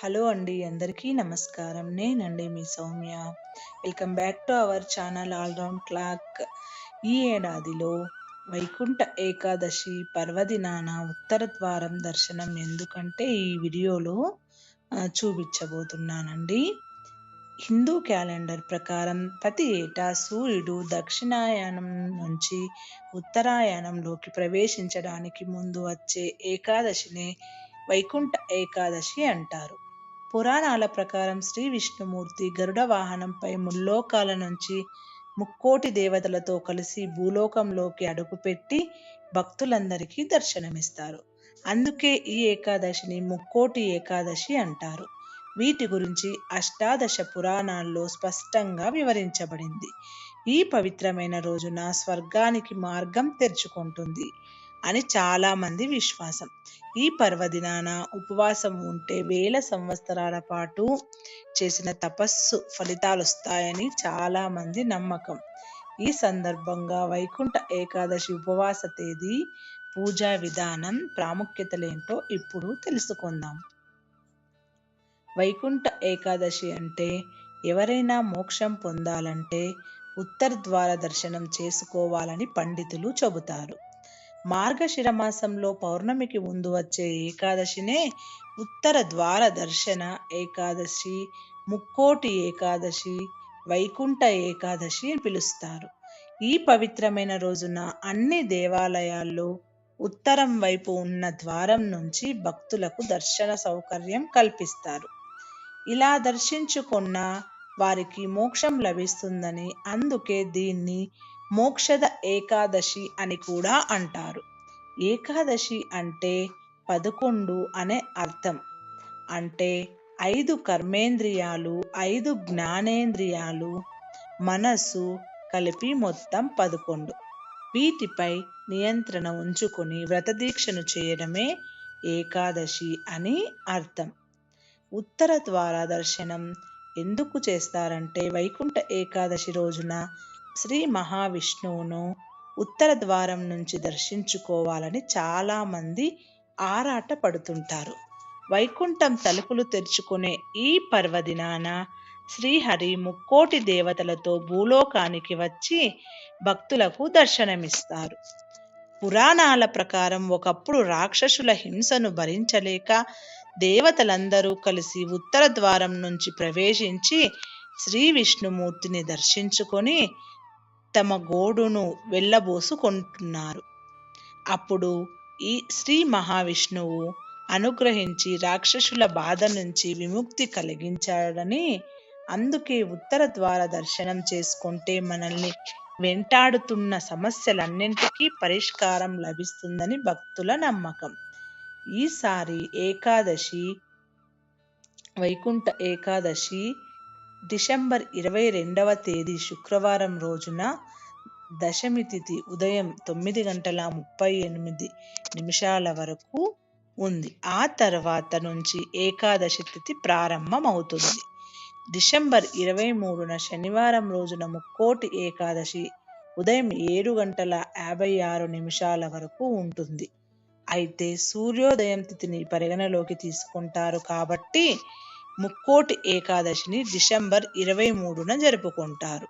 Hello అండి అందరికీ నమస్కారం. నేనండి మీ Soumya. Welcome back to our channel all round clock. ఈ ఏడాదిలో వైకుంఠ ఏకాదశి పర్వదినాన ఉత్తర ద్వారం దర్శనం ఎందుకంటే ఈ వీడియోలో చూపించబోతున్నానండి. హిందూ క్యాలెండర్ ప్రకారం ప్రతి ఏటా సూర్యుడు దక్షిణాయనం నుంచి ఉత్తరాయణంలోకి ప్రవేశించడానికి ముందు వచ్చే ఏకాదశిని వైకుంఠ ఏకాదశి అంటారు. పురాణాల ప్రకారం శ్రీ విష్ణుమూర్తి గరుడ వాహనంపై ముల్లోకాల నుంచి ముక్కోటి దేవతలతో కలిసి భూలోకంలోకి అడుగుపెట్టి భక్తులందరికీ దర్శనమిస్తారు. అందుకే ఈ ఏకాదశిని ముక్కోటి ఏకాదశి అంటారు. వీటి గురించి అష్టాదశ పురాణాల్లో స్పష్టంగా వివరించబడింది. ఈ పవిత్రమైన రోజున స్వర్గానికి మార్గం తెరుచుకుంటుంది. అని చాలామంది విశ్వాసం. ఈ పర్వదినాన ఉపవాసం ఉంటే వేల సంవత్సరాల పాటు చేసిన తపస్సు ఫలితాలు వస్తాయని చాలామంది నమ్మకం. ఈ సందర్భంగా వైకుంఠ ఏకాదశి ఉపవాస తేదీ పూజా విధానం ప్రాముఖ్యతలేంటో ఇప్పుడు తెలుసుకుందాం. వైకుంఠ ఏకాదశి అంటే ఎవరైనా మోక్షం పొందాలంటే ఉత్తర ద్వార దర్శనం చేసుకోవాలని పండితులు చెబుతారు. మార్గశిర మాసంలో పౌర్ణమికి ముందు వచ్చే ఏకాదశినే ఉత్తర ద్వార దర్శన ఏకాదశి ముక్కోటి ఏకాదశి వైకుంఠ ఏకాదశి అని పిలుస్తారు. ఈ పవిత్రమైన రోజున అన్ని దేవాలయాల్లో ఉత్తరం వైపు ఉన్న ద్వారం నుంచి భక్తులకు దర్శన సౌకర్యం కల్పిస్తారు. ఇలా దర్శించుకున్న వారికి మోక్షం లభిస్తుందని అందుకే దీన్ని మోక్షద ఏకాదశి అని కూడా అంటారు. ఏకాదశి అంటే పదకొండు అనే అర్థం. అంటే ఐదు కర్మేంద్రియాలు ఐదు జ్ఞానేంద్రియాలు మనస్సు కలిపి మొత్తం పదకొండు. వీటిపై నియంత్రణ ఉంచుకొని వ్రతదీక్షను చేయడమే ఏకాదశి అని అర్థం. ఉత్తర ద్వార దర్శనం ఎందుకు చేస్తారంటే వైకుంఠ ఏకాదశి రోజున శ్రీ మహావిష్ణువును ఉత్తర ద్వారం నుంచి దర్శించుకోవాలని చాలామంది ఆరాట పడుతుంటారు. వైకుంఠం తలుపులు తెరుచుకునే ఈ పర్వదినాన శ్రీహరి ముక్కోటి దేవతలతో భూలోకానికి వచ్చి భక్తులకు దర్శనమిస్తారు. పురాణాల ప్రకారం ఒకప్పుడు రాక్షసుల హింసను భరించలేక దేవతలందరూ కలిసి ఉత్తర ద్వారం నుంచి ప్రవేశించి శ్రీ విష్ణుమూర్తిని దర్శించుకొని తమ గోడును వెళ్ళబోసుకుంటున్నారు. అప్పుడు ఈ శ్రీ మహావిష్ణువు అనుగ్రహించి రాక్షసుల బాధ నుంచి విముక్తి కలిగించాడని అందుకే ఉత్తర ద్వార దర్శనం చేసుకుంటే మనల్ని వెంటాడుతున్న సమస్యలన్నింటికీ పరిష్కారం లభిస్తుందని భక్తుల నమ్మకం. ఈసారి ఏకాదశి వైకుంఠ ఏకాదశి డిసెంబర్ ఇరవై రెండవ తేదీ శుక్రవారం రోజున దశమి తిథి ఉదయం తొమ్మిది గంటల ముప్పై ఎనిమిది నిమిషాల వరకు ఉంది. ఆ తర్వాత నుంచి ఏకాదశి తిథి ప్రారంభమవుతుంది. డిసెంబర్ ఇరవై మూడున శనివారం రోజున ముక్కోటి ఏకాదశి ఉదయం ఏడు గంటల యాభై ఆరు నిమిషాల వరకు ఉంటుంది. అయితే సూర్యోదయం తిథిని పరిగణలోకి తీసుకుంటారు కాబట్టి ముక్కోటి ఏకాదశిని డిసెంబర్ ఇరవై మూడున జరుపుకుంటారు.